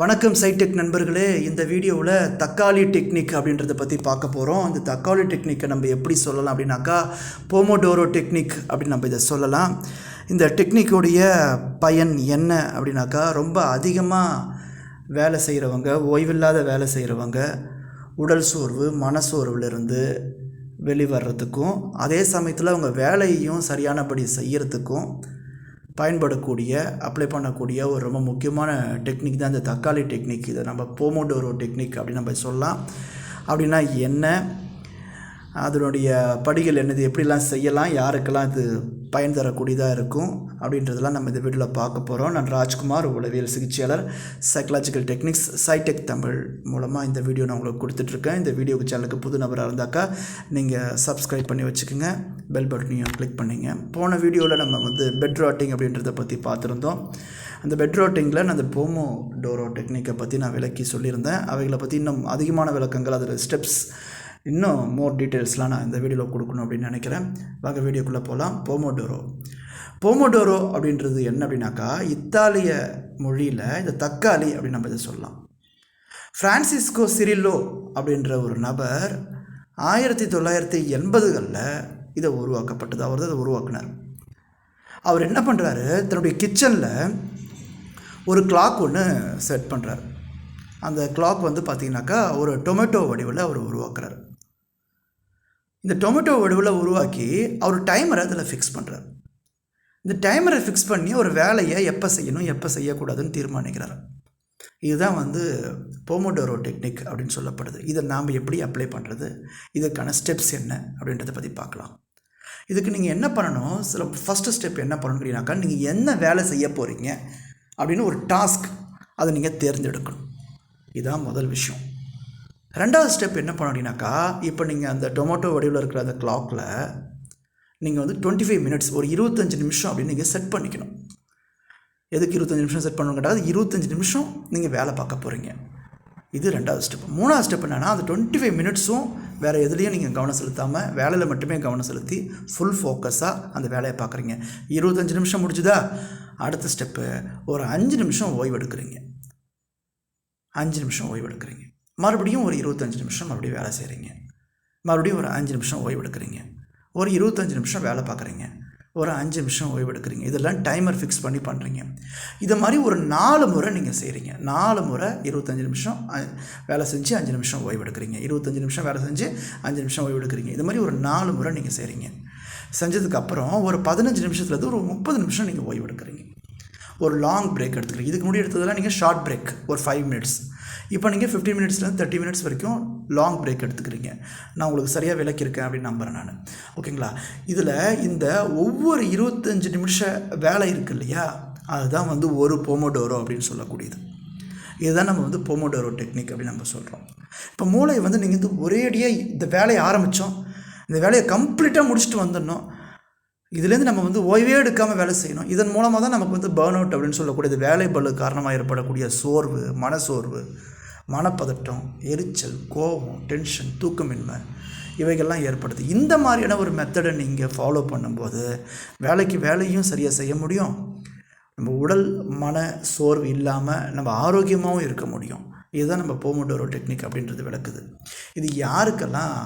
வணக்கம் சைடெக் நண்பர்களே. இந்த வீடியோவில் தக்காளி டெக்னிக் அப்படின்றத பற்றி பார்க்க போகிறோம் அந்த தக்காளி டெக்னிக்கை நம்ம எப்படி சொல்லலாம் அப்படின்னாக்கா போமோடோரோ டெக்னிக் அப்படின்னு நம்ம இதை சொல்லலாம். இந்த டெக்னிக்குடைய பயன் என்ன அப்படின்னாக்கா ரொம்ப அதிகமாக வேலை செய்கிறவங்க ஓய்வில்லாத வேலை செய்கிறவங்க உடல் சோர்வு மனசோர்விலிருந்து வெளிவர்றதுக்கும் அதே சமயத்தில் அவங்க வேலையையும் சரியானபடி செய்கிறதுக்கும் பயன்படக்கூடிய அப்ளை பண்ணக்கூடிய ஒரு ரொம்ப முக்கியமான டெக்னிக் தான் இந்த தக்காளி டெக்னிக் இதை நம்ம போமோடோரோ டெக்னிக் அப்படின்னு நம்ம சொல்லலாம். அப்படின்னா என்ன? அதனுடைய படிகள் என்னது? எப்படிலாம் செய்யலாம்? யாருக்கெல்லாம் இது பயன் தரக்கூடியதாக இருக்கும் அப்படின்றதெல்லாம் நம்ம இந்த வீடியோவில் பார்க்க போகிறோம் நான் ராஜ்குமார் உளவியல் சிகிச்சையாளர் சைக்கலாஜிக்கல் டெக்னிக்ஸ் சைடெக் தமிழ் மூலமாக இந்த வீடியோ நான் உங்களுக்கு கொடுத்துட்ருக்கேன். இந்த வீடியோக்கு சேனலுக்கு புது நபராக இருந்தாக்கா நீங்கள் சப்ஸ்கிரைப் பண்ணி வச்சுக்கோங்க. பெல் பட்டனையும் கிளிக் பண்ணிங்க. போன வீடியோவில் நம்ம வந்து பெட் ராட்டிங் அப்படின்றத பற்றி பார்த்துருந்தோம். அந்த பெட் ரோட்டிங்கில் நான் அந்த போமோ டோரோ டெக்னிக்கை பற்றி நான் விளக்கி சொல்லியிருந்தேன். அவைகளை பற்றி இன்னும் அதிகமான விளக்கங்கள் அதில் ஸ்டெப்ஸ் இன்னும் மோர் டீட்டெயில்ஸ்லாம் நான் இந்த வீடியோவில் கொடுக்கணும் அப்படின்னு நினைக்கிறேன். வாங்க வீடியோக்குள்ளே போகலாம் போமோடோரோ போமோடோரோ அப்படின்றது என்ன அப்படின்னாக்கா இத்தாலிய மொழியில் இந்த தக்காளி அப்படின்னு நம்ம இதை சொல்லலாம். ஃப்ரான்சிஸ்கோ சிரில்லோ அப்படின்ற ஒரு நபர் ஆயிரத்தி தொள்ளாயிரத்தி எண்பதுகளில் இதை உருவாக்கப்பட்டது. அவர் தான் இதை உருவாக்குனார். அவர் என்ன பண்ணுறாரு தன்னுடைய கிச்சனில் ஒரு கிளாக் ஒன்று செட் பண்ணுறாரு அந்த கிளாக் வந்து பார்த்திங்கனாக்கா ஒரு டொமேட்டோ வடிவில் அவர் உருவாக்குறாரு. இந்த டொமேட்டோ வடுவில் உருவாக்கி அவர் டைமரை அதில் ஃபிக்ஸ் பண்ணுறார் இந்த டைமரை ஃபிக்ஸ் பண்ணி ஒரு வேலையை எப்போ செய்யணும் எப்போ செய்யக்கூடாதுன்னு தீர்மானிக்கிறார். இதுதான் வந்து போமோடோரோ டெக்னிக் அப்படின்னு சொல்லப்படுது. இதை நாம் எப்படி அப்ளை பண்ணுறது இதுக்கான ஸ்டெப்ஸ் என்ன? அப்படின்றத பற்றி பார்க்கலாம். இதுக்கு நீங்கள் என்ன பண்ணணும்? சில ஃபஸ்ட்டு ஸ்டெப் என்ன பண்ணணும் அப்படின்னாக்கா நீங்கள் என்ன வேலை செய்ய போகிறீங்க அப்படின்னு ஒரு டாஸ்க் அதை நீங்கள் தேர்ந்தெடுக்கணும். இதுதான் முதல் விஷயம். ரெண்டாவது ஸ்டெப் என்ன பண்ண அப்படின்னாக்கா இப்போ நீங்கள் அந்த டொமேட்டோ வடிவில் இருக்கிற அந்த கிளாக்கில் நீங்கள் வந்து டுவெண்ட்டி ஃபைவ் மினிட்ஸ் ஒரு இருபத்தஞ்சி நிமிஷம் அப்படின்னு நீங்கள் செட் பண்ணிக்கணும். எதுக்கு இருபத்தஞ்சி நிமிஷம் செட் பண்ணணும் கேட்டால் இருபத்தஞ்சி நிமிஷம் நீங்கள் வேலை பார்க்க போகிறீங்க இது ரெண்டாவது ஸ்டெப் மூணாவது ஸ்டெப் என்னென்னா அந்த டுவெண்ட்டி ஃபைவ் மினிட்ஸும் வேறு எதுலேயும் நீங்கள் கவனம் செலுத்தாமல் வேலையில் மட்டுமே கவனம் செலுத்தி ஃபுல் ஃபோக்கஸாக அந்த வேலையை பார்க்குறீங்க. இருபத்தஞ்சி நிமிஷம் முடிஞ்சுதா? அடுத்த ஸ்டெப்பு ஒரு அஞ்சு நிமிஷம் ஓய்வு எடுக்கிறீங்க. அஞ்சு நிமிஷம் ஓய்வு எடுக்கிறீங்க. மறுபடியும் ஒரு இருபத்தஞ்சி நிமிஷம் மறுபடியும் வேலை செய்கிறீங்க மறுபடியும் ஒரு அஞ்சு நிமிஷம் ஓய்வு எடுக்கிறீங்க. ஒரு இருபத்தஞ்சி நிமிஷம் வேலை பார்க்குறீங்க. ஒரு அஞ்சு நிமிஷம் ஓய்வு எடுக்கிறீங்க. இதெல்லாம் டைமர் ஃபிக்ஸ் பண்ணி பண்ணுறீங்க இதை மாதிரி ஒரு நாலு முறை நீங்கள் செய்கிறீங்க நாலு முறை இருபத்தஞ்சி நிமிஷம் வேலை செஞ்சு அஞ்சு நிமிஷம் ஓய்வு எடுக்கிறீங்க. இருபத்தஞ்சி நிமிஷம் வேலை செஞ்சு அஞ்சு நிமிஷம் ஓய்வு எடுக்கிறீங்க. இது மாதிரி ஒரு நாலு முறை நீங்கள் செய்கிறீங்க செஞ்சதுக்கப்புறம் ஒரு பதினஞ்சு நிமிஷத்துலேருந்து ஒரு முப்பது நிமிஷம் நீங்கள் ஓய்வு எடுக்கிறீங்க. ஒரு லாங் பிரேக் எடுத்துக்கிறீங்க இதுக்கு முன்னாடி எடுத்ததெல்லாம் நீங்கள் ஷார்ட் பிரேக் ஒரு ஃபைவ் மினிட்ஸ் இப்போ நீங்கள் ஃபிஃப்டீன் மினிட்ஸ்லேருந்து தேர்ட்டி மினிட்ஸ் வரைக்கும் லாங் பிரேக் எடுத்துக்கிறீங்க. நான் உங்களுக்கு சரியாக விளக்கியிருக்கேன் அப்படின்னு நம்புகிறேன் நான். ஓகேங்களா இதில் இந்த ஒவ்வொரு இருபத்தஞ்சு நிமிஷ வேலை இருக்குது இல்லையா? அதுதான் வந்து ஒரு போமோடோரோ அப்படின்னு சொல்லக்கூடியது. இதுதான் நம்ம வந்து போமோடோரோ டெக்னிக் அப்படின்னு நம்ம சொல்கிறோம் இப்போ மூளை வந்து நீங்கள் வந்து ஒரேடியாக இந்த வேலையை ஆரம்பித்தோம் இந்த வேலையை கம்ப்ளீட்டாக முடிச்சுட்டு வந்துடணும். இதுலேருந்து நம்ம வந்து ஓய்வே எடுக்காமல் வேலை செய்யணும். இதன் மூலமாக தான் நமக்கு வந்து பேர்ன் அவுட் அப்படின்னு சொல்லக்கூடியது வேலை பளு காரணமாக ஏற்படக்கூடிய சோர்வு மனசோர்வு மனப்பதட்டம் எரிச்சல் கோபம் டென்ஷன் தூக்கமின்மை இவைகள்லாம் ஏற்படுது. இந்த மாதிரியான ஒரு மெத்தடை நீங்கள் ஃபாலோ பண்ணும்போது வேலைக்கு வேலையும் சரியாக செய்ய முடியும். நம்ம உடல் மன சோர்வு இல்லாமல் நம்ம ஆரோக்கியமாகவும் இருக்க முடியும். இதுதான் நம்ம போமோடோரோ டெக்னிக் அப்படின்றது விளக்குது. இது யாருக்கெல்லாம்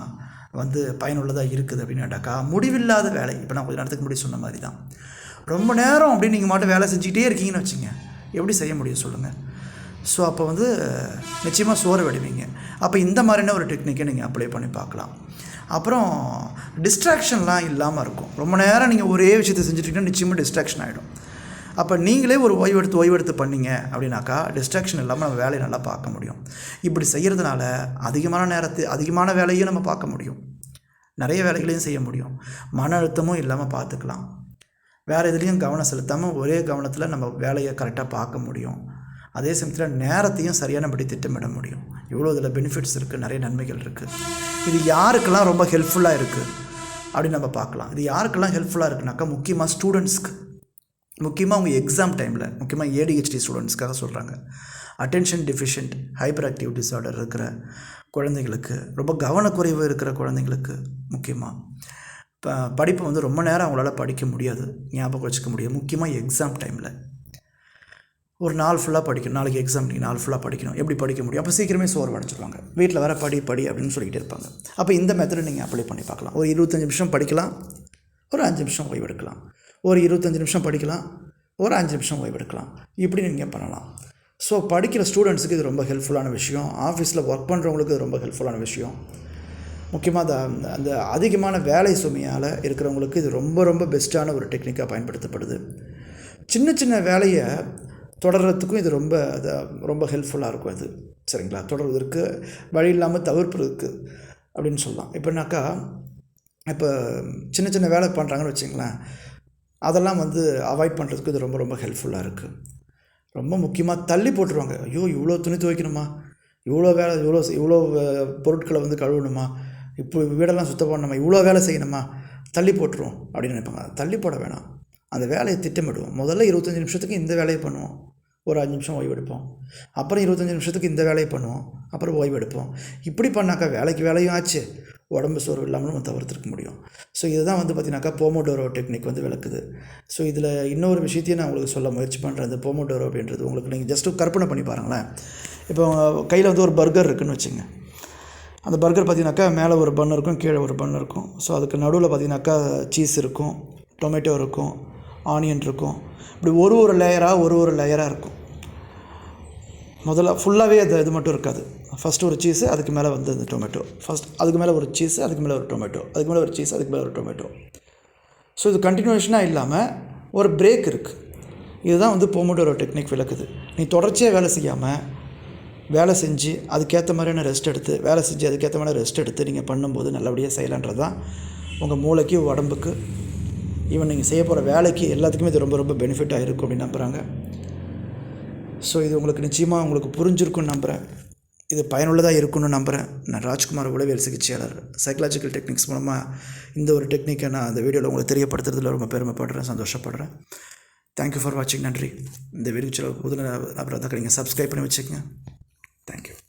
வந்து பயனுள்ளதாக இருக்குது அப்படின்னு கேட்டாக்கா முடிவில்லாத வேலை. இப்போ நான் கொஞ்சம் நேரத்துக்கு முன்னாடி சொன்ன மாதிரி தான் ரொம்ப நேரம் அப்படின்னு நீங்கள் மட்டும் வேலை செஞ்சுக்கிட்டே இருக்கீங்கன்னு வச்சுங்க. எப்படி செய்ய முடியும் சொல்லுங்கள் ஸோ அப்போ வந்து நிச்சயமாக சோறு விடுவீங்க. அப்போ இந்த மாதிரியான ஒரு டெக்னிக்கை நீங்கள் அப்ளை பண்ணி பார்க்கலாம். அப்புறம் டிஸ்ட்ராக்ஷன்லாம் இல்லாமல் இருக்கும். ரொம்ப நேரம் நீங்கள் ஒரே விஷயத்தை செஞ்சுட்டிங்கன்னா நிச்சயமாக டிஸ்ட்ராக்ஷன் ஆகிடும் அப்போ நீங்களே ஒரு ஓய்வெடுத்து ஓய்வெடுத்து பண்ணீங்க அப்படின்னாக்கா டிஸ்ட்ராக்ஷன் இல்லாமல் நம்ம வேலையை நல்லா பார்க்க முடியும். இப்படி செய்கிறதுனால அதிகமான நேரத்து அதிகமான வேலையும் நம்ம பார்க்க முடியும். நிறைய வேலைகளையும் செய்ய முடியும். மன அழுத்தமும் இல்லாமல் பார்த்துக்கலாம். வேறு எதுலேயும் கவனம் செலுத்தாமல் ஒரே கவனத்தில் நம்ம வேலையை கரெக்டாக பார்க்க முடியும். அதே சமயத்தில் நேரத்தையும் சரியானபடி திட்டமிட முடியும். இவ்வளோ இதில் பெனிஃபிட்ஸ் இருக்குது நிறைய நன்மைகள் இருக்குது இது யாருக்கெல்லாம் ரொம்ப ஹெல்ப்ஃபுல்லாக இருக்குது அப்படின்னு நம்ம பார்க்கலாம். இது யாருக்கெல்லாம் ஹெல்ப்ஃபுல்லாக இருக்குனாக்கா முக்கியமாக ஸ்டூடெண்ட்ஸ்க்கு முக்கியமாக அவங்க எக்ஸாம் டைமில் முக்கியமாக ஏடிஹெச்டி ஸ்டூடெண்ட்ஸ்க்காக சொல்கிறாங்க attention deficient hyper active disorder இருக்கிற குழந்தைங்களுக்கு ரொம்ப கவனக்குறைவு இருக்கிற குழந்தைங்களுக்கு முக்கியமாக இப்போ படிப்பை வந்து ரொம்ப நேரம் அவங்களால படிக்க முடியாது ஞாபகம் வச்சுக்க முடியாது. முக்கியமாக எக்ஸாம் டைமில் ஒரு நாள் ஃபுல்லாக படிக்கணும் நாளைக்கு எக்ஸாம் நீங்கள் நாள் ஃபுல்லாக படிக்கணும். எப்படி படிக்க முடியும்? அப்போ சீக்கிரமே சோர்வு அடைஞ்சிருவாங்க. வீட்டில் வர படி படி அப்படின்னு சொல்லிகிட்டே இருப்பாங்க. அப்போ இந்த மெத்தடை நீங்கள் அப்ளை பண்ணி பார்க்கலாம். ஒரு இருபத்தஞ்சி நிமிஷம் படிக்கலாம் ஒரு அஞ்சு நிமிஷம் ஓய்வெடுக்கலாம் ஒரு இருபத்தஞ்சி நிமிஷம் படிக்கலாம் ஒரு அஞ்சு நிமிஷம் ஓய்வெடுக்கலாம். இப்படி நீங்கள் பண்ணலாம். ஸோ படிக்கிற ஸ்டூடெண்ட்ஸுக்கு இது ரொம்ப ஹெல்ப்ஃபுல்லான விஷயம். ஆஃபீஸில் ஒர்க் பண்ணுறவங்களுக்கு இது ரொம்ப ஹெல்ப்ஃபுல்லான விஷயம். முக்கியமாக அந்த அந்த அதிகமான வேலை சுமையால் இருக்கிறவங்களுக்கு இது ரொம்ப ரொம்ப பெஸ்ட்டான ஒரு டெக்னிக்காக பயன்படுத்தப்படுது. சின்ன சின்ன வேலையை தொடர்கிறதுக்கும் இது ரொம்ப ரொம்ப ஹெல்ப்ஃபுல்லாக இருக்கும் இது. சரிங்களா? தொடர்வதற்கு வழி இல்லாமல் தவிர்ப்பதற்கு அப்படின்னு சொல்லலாம். எப்படின்னாக்கா இப்போ சின்ன சின்ன வேலை பண்ணுறாங்கன்னு வச்சுங்களேன். அதெல்லாம் வந்து அவாய்ட் பண்ணுறதுக்கு இது ரொம்ப ரொம்ப ஹெல்ப்ஃபுல்லாக இருக்குது ரொம்ப முக்கியமாக தள்ளி போட்டுருவாங்க. ஐயோ இவ்வளோ துணி துவைக்கணுமா? இவ்வளோ வேலை இவ்வளோ இவ்வளோ பொருட்களை வந்து கழுவணுமா? இப்போ வீடெல்லாம் சுத்தம் பண்ணணுமா? இவ்வளோ வேலை செய்யணுமா? தள்ளி போட்டுருவோம் அப்படின்னு நினைப்பாங்க. தள்ளி போட வேணாம். அந்த வேலையை திட்டமிடுவோம். முதல்ல இருபத்தஞ்சி நிமிஷத்துக்கு இந்த வேலையை பண்ணுவோம். ஒரு அஞ்சு நிமிஷம் ஓய்வு எடுப்போம். அப்புறம் இருபத்தஞ்சி நிமிஷத்துக்கு இந்த வேலையை பண்ணுவோம். அப்புறம் ஓய்வு எடுப்போம். இப்படி பண்ணாக்கா வேலைக்கு வேலையும் ஆச்சு. உடம்பு சோர்வு இல்லாமல் நம்ம தவிர்த்துருக்க முடியும். ஸோ இதுதான் வந்து பார்த்தீங்கன்னாக்கா போமோடோரோ டெக்னிக் வந்து விளக்குது. ஸோ இதில் இன்னொரு விஷயத்தையும் நான் உங்களுக்கு சொல்ல முயற்சி பண்ணுறேன் இந்த போமோடோரோ அப்படின்றது உங்களுக்கு நீங்கள் ஜஸ்ட்டு கற்பனை பண்ணி பாருங்களேன். இப்போ கையில் வந்து ஒரு பர்கர் இருக்குதுன்னு வச்சுங்க. அந்த பர்கர் பார்த்தீங்கன்னாக்கா மேலே ஒரு பன் இருக்கும் கீழே ஒரு பன் இருக்கும். ஸோ அதுக்கு நடுவில் பார்த்தீங்கன்னாக்கா சீஸ் இருக்கும் டொமேட்டோ இருக்கும். ஆனியன் இருக்கும். இப்படி ஒரு ஒரு லேயராக ஒரு ஒரு லேயராக இருக்கும். முதல்ல ஃபுல்லாகவே அது இது மட்டும் இருக்காது. ஃபஸ்ட்டு ஒரு சீஸு அதுக்கு மேலே வந்து அந்த டொமேட்டோ ஃபஸ்ட் அதுக்கு மேலே ஒரு சீஸு அதுக்கு மேலே ஒரு டொமேட்டோ அதுக்கு மேலே ஒரு சீஸ் அதுக்கு மேலே ஒரு டொமேட்டோ ஸோ இது கண்டினியூஷனாக இல்லாமல் ஒரு பிரேக் இருக்குது இதுதான் வந்து போமோடோரோ டெக்னிக் விளக்குது. நீ தொடர்ச்சியாக வேலை செய்யாமல் வேலை செஞ்சு அதுக்கேற்ற மாதிரியான ரெஸ்ட் எடுத்து வேலை செஞ்சு அதுக்கேற்ற மாதிரி ரெஸ்ட் எடுத்து நீங்கள் பண்ணும்போது நல்லபடியாக செய்யலான்றது தான் உங்கள் மூளைக்கு உடம்புக்கு ஈவன் நீங்கள் செய்ய போகிற வேலைக்கு எல்லாத்துக்குமே இது ரொம்ப ரொம்ப பெனிஃபிட்டாக இருக்கும் அப்படின்னு நம்புகிறாங்க ஸோ இது உங்களுக்கு நிச்சயமாக உங்களுக்கு புரிஞ்சிருக்குன்னு நம்புகிறேன் இது பயனுள்ளதாக இருக்கும்னு நம்புகிறேன் நான் ராஜ்குமார் உளவியல் சிகிச்சையாளர். சைக்கலாஜிக்கல் டெக்னிக்ஸ் மூலமாக இந்த ஒரு டெக்னிக்கை நான் அந்த வீடியோவில் உங்களுக்கு தெரியப்படுத்துறதுல ரொம்ப பெருமைப்படுறேன் சந்தோஷப்படுறேன். தேங்க்யூ ஃபார் வாட்சிங் நன்றி. இந்த வீடியோ புது தான் நீங்கள் சப்ஸ்கிரைப் பண்ணி வச்சுக்கோங்க.